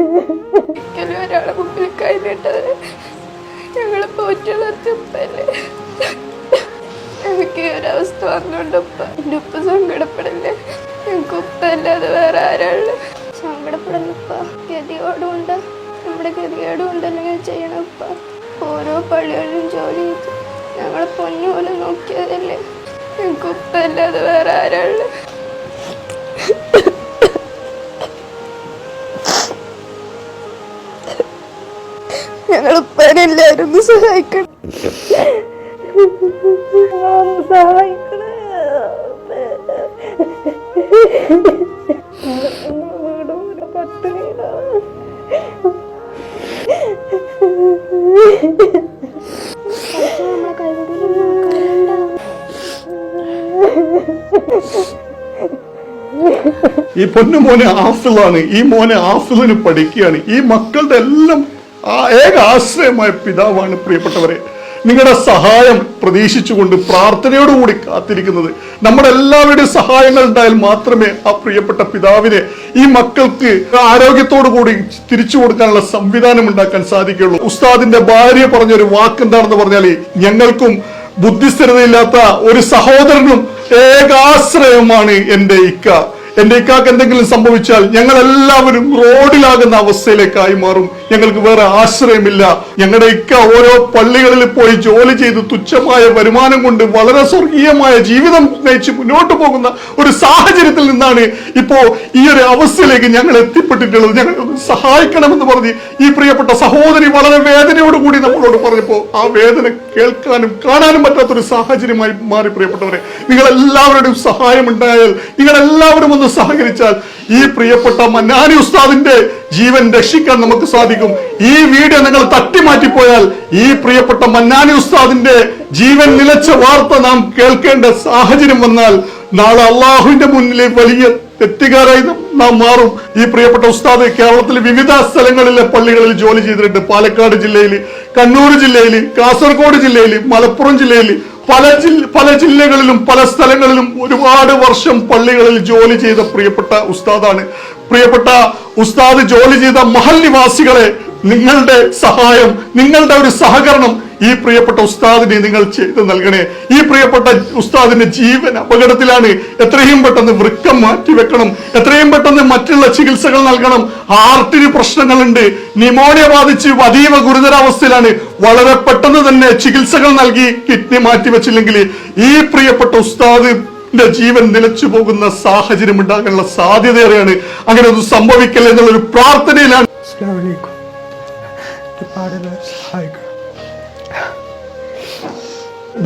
ഒരിക്കലും ഒരാളെ മുമ്പിൽ കൈനീട്ടത് ഞങ്ങൾ പോറ്റുള്ളപ്പല്ലേ എനിക്ക് ഈ ഒരവസ്ഥ വന്നുകൊണ്ട് ഉപ്പ. എന്റെ ഉപ്പ സങ്കടപ്പെടില്ലേ? ഞങ്ങൾക്ക് ഉപ്പ അല്ലാതെ വേറെ ആരാൾ സങ്കടപ്പെടുന്ന ഉപ്പ. ഗതികേടുണ്ട് നമ്മുടെ ഗതികേടുണ്ട് അല്ലെങ്കിൽ ചെയ്യണം ഉപ്പ. ഓരോ പള്ളികളിലും ജോലി ചെയ്ത്. ഞങ്ങളെ പൊന്നു പോലെ നോക്കിയതല്ലേ? ഞങ്ങൾക്ക് ഉപ്പ അല്ലാതെ വേറെ ആരാൾ ഞങ്ങൾ ഉപ്പാനെല്ലാവരും ഒന്ന് സഹായിക്കണം. സഹായിക്കണേ ഈ പൊന്നു മോനെ ആഫിളാണ് ഈ മോനെ ആഫിളിന് പഠിക്കുകയാണ്. ഈ മക്കളുടെ എല്ലാം ആ ഏക ആശ്രയമായ പിതാവാണ് പ്രിയപ്പെട്ടവരെ. നിങ്ങളുടെ സഹായം പ്രതീക്ഷിച്ചുകൊണ്ട് പ്രാർത്ഥനയോടുകൂടി കാത്തിരിക്കുന്നത്. നമ്മുടെ എല്ലാവരുടെയും സഹായങ്ങൾ ഉണ്ടായാൽ മാത്രമേ ആ പ്രിയപ്പെട്ട പിതാവിനെ ഈ മക്കൾക്ക് ആരോഗ്യത്തോടു കൂടി തിരിച്ചു കൊടുക്കാനുള്ള സംവിധാനം ഉണ്ടാക്കാൻ സാധിക്കുള്ളൂ ഉസ്താദിന്റെ ഭാര്യ പറഞ്ഞൊരു വാക്ക് എന്താണെന്ന് പറഞ്ഞാൽ ഞങ്ങൾക്കും ബുദ്ധിസ്ഥിരതയില്ലാത്ത ഒരു സഹോദരനും ഏകാശ്രയമാണ് എന്റെ ഇക്ക. എന്റെ ഇക്കാക്ക് എന്തെങ്കിലും സംഭവിച്ചാൽ ഞങ്ങൾ എല്ലാവരും റോഡിലാകുന്ന അവസ്ഥയിലേക്കായി മാറും. ഞങ്ങൾക്ക് വേറെ ആശ്രയമില്ല. ഞങ്ങളുടെ ഇക്ക ഓരോ പള്ളികളിൽ പോയി ജോലി ചെയ്ത് തുച്ഛമായ വരുമാനം കൊണ്ട് വളരെ സ്വർഗീയമായ ജീവിതം നയിച്ച് മുന്നോട്ട് പോകുന്ന ഒരു സാഹചര്യത്തിൽ നിന്നാണ് ഇപ്പോ ഈ ഒരു അവസ്ഥയിലേക്ക് ഞങ്ങൾ എത്തിപ്പെട്ടിട്ടുള്ളത്. ഞങ്ങൾ സഹായിക്കണമെന്ന് പറഞ്ഞ് ഈ പ്രിയപ്പെട്ട സഹോദരി വളരെ വേദനയോടുകൂടി നമ്മളോട് പറഞ്ഞപ്പോ ആ വേദന കേൾക്കാനും കാണാനും പറ്റാത്തൊരു സാഹചര്യമായി മാറി പ്രിയപ്പെട്ടവരെ. നിങ്ങൾ എല്ലാവരുടെയും സഹായം ഉണ്ടായാൽ നിങ്ങൾ എല്ലാവരും ഒന്ന് സഹകരിച്ചാൽ ഈ പ്രിയപ്പെട്ട മന്നാനി ഉസ്താദിന്റെ ജീവൻ രക്ഷിക്കാൻ നമുക്ക് സാധിക്കും. ഈ വീഡിയോ നിങ്ങൾ തട്ടിമാറ്റിപ്പോയാൽ ഈ പ്രിയപ്പെട്ട മന്നാനി ഉസ്താദിന്റെ ജീവൻ നിലച്ച വാർത്ത നാം കേൾക്കേണ്ട സാഹചര്യം വന്നാൽ നാളെ അള്ളാഹുവിന്റെ മുന്നിലെ വലിയ തെറ്റുകാരായി നാം മാറും. ഈ പ്രിയപ്പെട്ട ഉസ്താദ് കേരളത്തിലെ വിവിധ സ്ഥലങ്ങളിലെ പള്ളികളിൽ ജോലി ചെയ്തിട്ടുണ്ട്. പാലക്കാട് ജില്ലയിൽ കണ്ണൂർ ജില്ലയിൽ കാസർഗോഡ് ജില്ലയിൽ മലപ്പുറം ജില്ലയിൽ പല ജില്ല പല ജില്ലകളിലും പല സ്ഥലങ്ങളിലും ഒരുപാട് വർഷം പള്ളികളിൽ ജോലി ചെയ്ത പ്രിയപ്പെട്ട ഉസ്താദാണ്. പ്രിയപ്പെട്ട ഉസ്താദ് ജോലി ചെയ്ത മഹൽ നിവാസികളെ നിങ്ങളുടെ സഹായം നിങ്ങളുടെ ഒരു സഹകരണം ഈ പ്രിയപ്പെട്ട ഉസ്താദിനെ നിങ്ങൾ ചെയ്തു നൽകണേ. ഈ പ്രിയപ്പെട്ട ഉസ്താദിന്റെ ജീവൻ അപകടത്തിലാണ്. എത്രയും പെട്ടെന്ന് വൃക്കം മാറ്റി വെക്കണം. എത്രയും പെട്ടെന്ന് മറ്റുള്ള ചികിത്സകൾ നൽകണം. ഹാർട്ടിന് പ്രശ്നങ്ങളുണ്ട്. നിമോണിയ ബാധിച്ച് അതീവ ഗുരുതരാവസ്ഥയിലാണ്. വളരെ പെട്ടെന്ന് തന്നെ ചികിത്സകൾ നൽകി കിഡ്നി മാറ്റി വെച്ചില്ലെങ്കിൽ ഈ പ്രിയപ്പെട്ട ഉസ്താദ് ജീവൻ നിലച്ചു പോകുന്ന സാഹചര്യം ഉണ്ടാകാനുള്ള സാധ്യതയേറെയാണ്. അങ്ങനെ ഒന്നും സംഭവിക്കല്ലേ എന്നുള്ളൊരു പ്രാർത്ഥനയിലാണ്. സഹായിക്കണം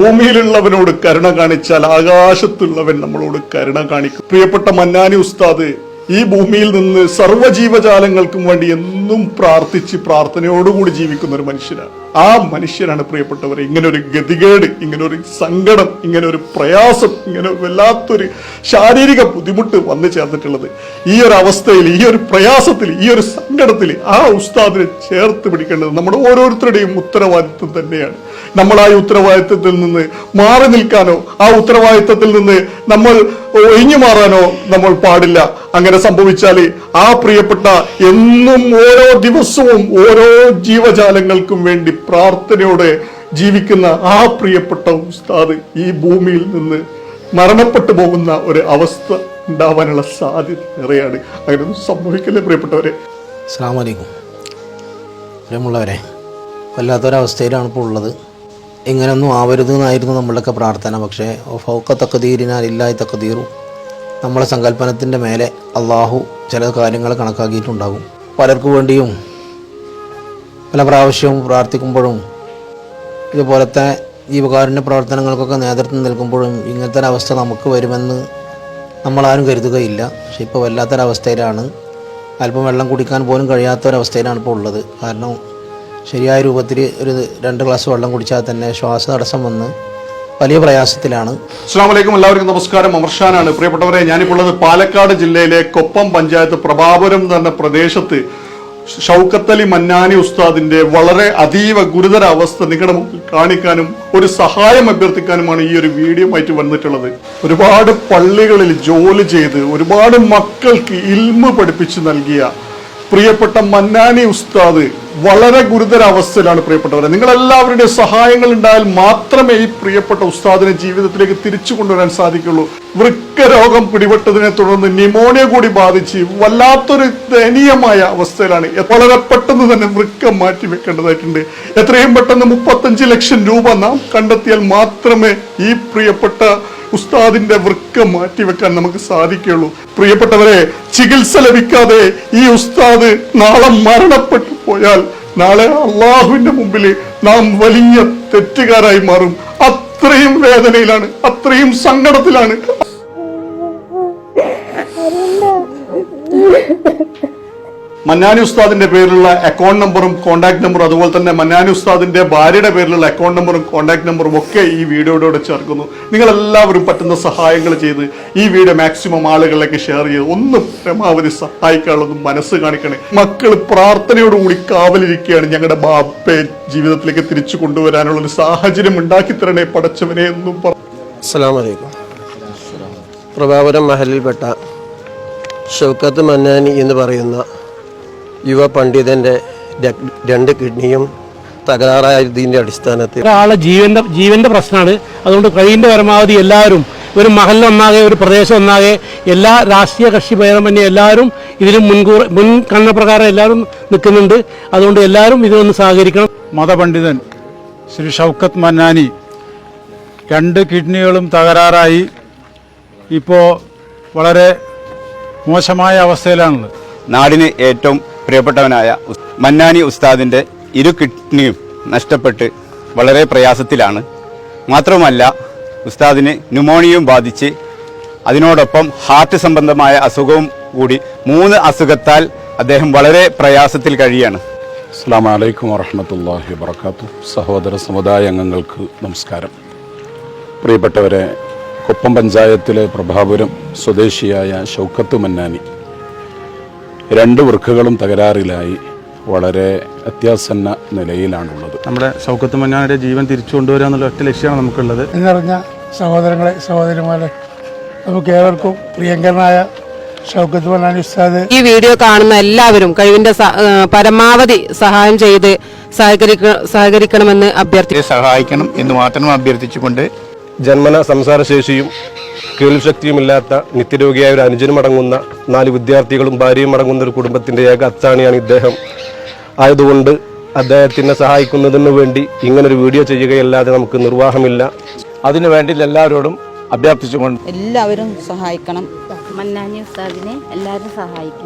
ഭൂമിയിലുള്ളവനോട് കരുണ കാണിച്ചാൽ ആകാശത്തുള്ളവൻ നമ്മളോട് കരുണ കാണിക്കും. പ്രിയപ്പെട്ട മന്നാനി ഉസ്താദ് ഈ ഭൂമിയിൽ നിന്ന് സർവജീവജാലങ്ങൾക്കും വേണ്ടി എന്നും പ്രാർത്ഥിച്ച് പ്രാർത്ഥനയോടുകൂടി ജീവിക്കുന്ന ഒരു മനുഷ്യനാണ്. ആ മനുഷ്യനാണ് പ്രിയപ്പെട്ടവർ. ഇങ്ങനെ ഒരു ഗതികേട് ഇങ്ങനെ ഒരു സങ്കടം ഇങ്ങനെ ഒരു പ്രയാസം ഇങ്ങനെ വല്ലാത്തൊരു ശാരീരിക ബുദ്ധിമുട്ട് വന്നു ചേർന്നിട്ടുള്ളത്. ഈ ഒരു അവസ്ഥയിൽ ഈ ഒരു പ്രയാസത്തിൽ ഈ ഒരു സങ്കടത്തിൽ ആ ഉസ്താദിനെ ചേർത്ത് പിടിക്കേണ്ടത് നമ്മുടെ ഓരോരുത്തരുടെയും ഉത്തരവാദിത്വം തന്നെയാണ്. നമ്മൾ ആ ഉത്തരവാദിത്വത്തിൽ നിന്ന് മാറി നിൽക്കാനോ ആ ഉത്തരവാദിത്വത്തിൽ നിന്ന് നമ്മൾ ഒഴിഞ്ഞു മാറാനോ നമ്മൾ പാടില്ല. അങ്ങനെ സംഭവിച്ചാൽ ആ പ്രിയപ്പെട്ട എന്നും ഓരോ ദിവസവും ഓരോ ജീവജാലങ്ങൾക്കും വേണ്ടി പ്രാർത്ഥനയോടെ ജീവിക്കുന്ന ആ പ്രിയപ്പെട്ട ഉസ്താദ് ഈ ഭൂമിയിൽ നിന്ന് മരണപ്പെട്ടു പോകുന്ന ഒരു അവസ്ഥ ഉണ്ടാവാനുള്ള സാധ്യത ഏറെയാണ് അങ്ങനെ സംഭവിക്കല്ലേ പ്രിയപ്പെട്ടവരെ. അസ്സാം പ്രിയമുള്ളവരെ വല്ലാത്തൊരവസ്ഥയിലാണ് ഇപ്പോൾ ഉള്ളത്. ഇങ്ങനെയൊന്നും ആവരുത് എന്നായിരുന്നു നമ്മളുടെയൊക്കെ പ്രാർത്ഥന പക്ഷേ ഫൗക്ക തക്കതീരിനാൽ ഇല്ലായി തക്കതീറു നമ്മളെ സങ്കല്പനത്തിന്റെ മേലെ അള്ളാഹു ചില കാര്യങ്ങൾ കണക്കാക്കിയിട്ടുണ്ടാകും. പലർക്കു വേണ്ടിയും പല പ്രാവശ്യവും പ്രാർത്ഥിക്കുമ്പോഴും ഇതുപോലത്തെ ജീവകാരുണ്യ പ്രവർത്തനങ്ങൾക്കൊക്കെ നേതൃത്വം നൽകുമ്പോഴും ഇങ്ങനത്തെ ഒരവസ്ഥ നമുക്ക് വരുമെന്ന് നമ്മളാരും കരുതുകയില്ല. പക്ഷെ ഇപ്പോൾ വല്ലാത്തൊരവസ്ഥയിലാണ്. അല്പം വെള്ളം കുടിക്കാൻ പോലും കഴിയാത്തൊരവസ്ഥയിലാണ് ഇപ്പോൾ ഉള്ളത്. കാരണം ശരിയായ രൂപത്തിൽ ഒരു രണ്ട് ഗ്ലാസ് വെള്ളം കുടിച്ചാൽ തന്നെ ശ്വാസ തടസ്സം വന്ന് വലിയ പ്രയാസത്തിലാണ്. അസ്സാം വലൈക്കും എല്ലാവർക്കും നമസ്കാരം. അമർഷാനാണ് പ്രിയപ്പെട്ടവരെ ഞാനിപ്പോൾ ഉള്ളത് പാലക്കാട് ജില്ലയിലെ കൊപ്പം പഞ്ചായത്ത് പ്രഭാപുരം എന്ന് പ്രദേശത്ത് ഷൗക്കത്തലി മന്നാനി ഉസ്താദിന്റെ വളരെ അതീവ ഗുരുതര അവസ്ഥ നിങ്ങളുടെ മുമ്പിൽ കാണിക്കാനും ഒരു സഹായം അഭ്യർത്ഥിക്കാനുമാണ് ഈ ഒരു വീഡിയോ ആയിട്ട് വന്നിട്ടുള്ളത്. ഒരുപാട് പള്ളികളിൽ ജോലി ചെയ്ത് ഒരുപാട് മക്കൾക്ക് ഇൽമ പഠിപ്പിച്ചു നൽകിയ പ്രിയപ്പെട്ട മന്നാനി ഉസ്താദ് വളരെ ഗുരുതര അവസ്ഥയിലാണ് പ്രിയപ്പെട്ടവരെ. നിങ്ങൾ എല്ലാവരുടെയും സഹായങ്ങൾ ഉണ്ടായാൽ മാത്രമേ ഈ പ്രിയപ്പെട്ട ഉസ്താദിനെ ജീവിതത്തിലേക്ക് തിരിച്ചു കൊണ്ടുവരാൻ സാധിക്കുള്ളൂ. വൃക്ക രോഗം പിടിപെട്ടതിനെ തുടർന്ന് ന്യൂമോണിയ കൂടി ബാധിച്ച് വല്ലാത്തൊരു ദയനീയമായ അവസ്ഥയിലാണ്. വളരെ പെട്ടെന്ന് തന്നെ വൃക്ക മാറ്റി വെക്കേണ്ടതായിട്ടുണ്ട്. എത്രയും പെട്ടെന്ന് മുപ്പത്തഞ്ച് ലക്ഷം രൂപ നാം കണ്ടെത്തിയാൽ മാത്രമേ ഈ പ്രിയപ്പെട്ട ഉസ്താദിന്റെ വൃക്ക മാറ്റിവെക്കാൻ നമുക്ക് സാധിക്കുള്ളൂ പ്രിയപ്പെട്ടവരെ ചികിത്സ ലഭിക്കാതെ ഈ ഉസ്താദ് നാളെ മരണപ്പെട്ടു പോയാൽ നാളെ അള്ളാഹുവിന്റെ മുമ്പിൽ നാം വലിയ തെറ്റുകാരായി മാറും. അത്രയും വേദനയിലാണ് അത്രയും സങ്കടത്തിലാണ്. മന്നാനി ഉസ്താദിന്റെ പേരിലുള്ള അക്കൗണ്ട് നമ്പറും കോൺടാക്ട് നമ്പറും അതുപോലെ തന്നെ മന്നാനി ഉസ്താദിന്റെ ഭാര്യയുടെ പേരിലുള്ള അക്കൗണ്ട് നമ്പറും കോൺടാക്ട് നമ്പറും ഒക്കെ ഈ വീഡിയോയോടെ ചേർക്കുന്നു. നിങ്ങൾ എല്ലാവരും പറ്റുന്ന സഹായങ്ങൾ ചെയ്ത് ഈ വീഡിയോ മാക്സിമം ആളുകളിലേക്ക് ഷെയർ ചെയ്ത് ഒന്ന് പരമാവധി സഹായിക്കാനുള്ളതും മനസ്സ് കാണിക്കണേ. മക്കൾ പ്രാർത്ഥനയോടുകൂടി കാവലിരിക്കുകയാണ് ഞങ്ങളുടെ ബാപ്പയെ ജീവിതത്തിലേക്ക് തിരിച്ചു കൊണ്ടുവരാനുള്ള ഒരു സാഹചര്യം ഉണ്ടാക്കി തരണേ പടച്ചവനെ എന്നും പറഞ്ഞു പ്രഭാപുരം മഹലിൽപ്പെട്ട ഷൗക്കത്ത് മന്നാനി എന്ന് പറയുന്ന യുവ പണ്ഡിതന്റെ രണ്ട് കിഡ്നിയും തകരാറായതിന്റെ അടിസ്ഥാനത്തിൽ ഒരാളെ ജീവന്റെ ജീവന്റെ പ്രശ്നമാണ്. അതുകൊണ്ട് കഴിയുന്ന പരമാവധി എല്ലാവരും ഒരു മഹൽ ഒന്നാകെ ഒരു പ്രദേശം ഒന്നാകെ എല്ലാ രാഷ്ട്രീയ കക്ഷി ഭേദമന്യേ എല്ലാവരും ഇതിന് മുൻകൂർ മുൻ കണ്ണപ്രകാരം എല്ലാവരും നിൽക്കുന്നുണ്ട്. അതുകൊണ്ട് എല്ലാവരും ഇതൊന്ന് സഹകരിക്കണം. മതപണ്ഡിതൻ ശ്രീ ഷൗക്കത്ത് മന്നാനി രണ്ട് കിഡ്നികളും തകരാറായി. ഇപ്പോൾ വളരെ മോശമായ അവസ്ഥയിലാണുള്ളത്. നാടിന് ഏറ്റവും പ്രിയപ്പെട്ടവനായ മന്നാനി ഉസ്താദിന്റെ ഇരു കിഡ്നിയും നഷ്ടപ്പെട്ട് വളരെ പ്രയാസത്തിലാണ്. മാത്രവുമല്ല ഉസ്താദിന് ന്യൂമോണിയയും ബാധിച്ച് അതിനോടൊപ്പം ഹാർട്ട് സംബന്ധമായ അസുഖവും കൂടി മൂന്ന് അസുഖത്താൽ അദ്ദേഹം വളരെ പ്രയാസത്തിൽ കഴിയാണ്. അസ്സാം വലൈക്കും വറഹമത്തല്ലാഹി വർക്കാത്തു സഹോദര സമുദായ അംഗങ്ങൾക്ക് നമസ്കാരം. പ്രിയപ്പെട്ടവരെ കൊപ്പം പഞ്ചായത്തിലെ പ്രഭാപുരം സ്വദേശിയായ ഷൗക്കത്ത് മന്നാനി രണ്ട് വൃക്കകളും തകരാറിലായി വളരെ അത്യാസന്ന നിലയിലാണുള്ളത്. നമ്മുടെ സൗഖ്യത്ത് മഞ്ഞാന്റെ ജീവൻ തിരിച്ചു കൊണ്ടുവരിക എന്നുള്ള ഒറ്റ ലക്ഷ്യമാണ് നമുക്കുള്ളത്. എന്നറിഞ്ഞ സഹോദരങ്ങളെ സഹോദരിമാരെ നമുക്ക് ഏവർക്കും പ്രിയങ്കരനായ ഷൗക്കത്ത് മന്നാനി ഉസ്താദ്. ഈ വീഡിയോ കാണുന്ന എല്ലാവരും കഴിവിന്റെ പരമാവധി സഹായം ചെയ്ത് സഹകരിക്ക സഹകരിക്കണമെന്ന് അഭ്യർത്ഥിക്കുന്നു സഹായിക്കണം എന്ന് മാത്രം അഭ്യർത്ഥിച്ചുകൊണ്ട് ജന്മന സംസാരശേഷിയും കേൾവിശക്തിയുമില്ലാത്ത നിത്യരോഗിയായ ഒരു അനുജനും അടങ്ങുന്ന നാല് വിദ്യാർത്ഥികളും ഭാര്യയും അടങ്ങുന്ന ഒരു കുടുംബത്തിന്റെ ഏക അച്ചാണിയാണ് ഇദ്ദേഹം. ആയതുകൊണ്ട് അദ്ദേഹത്തിനെ സഹായിക്കുന്നതിന് വേണ്ടി ഇങ്ങനൊരു വീഡിയോ ചെയ്യുകയല്ലാതെ നമുക്ക് നിർവാഹമില്ല. അതിനു വേണ്ടി എല്ലാവരോടും അഭ്യർത്ഥിച്ചുകൊണ്ട് എല്ലാവരും സഹായിക്കണം. മന്നാനി ഉസ്താദിനെ എല്ലാവരും സഹായിക്കണം.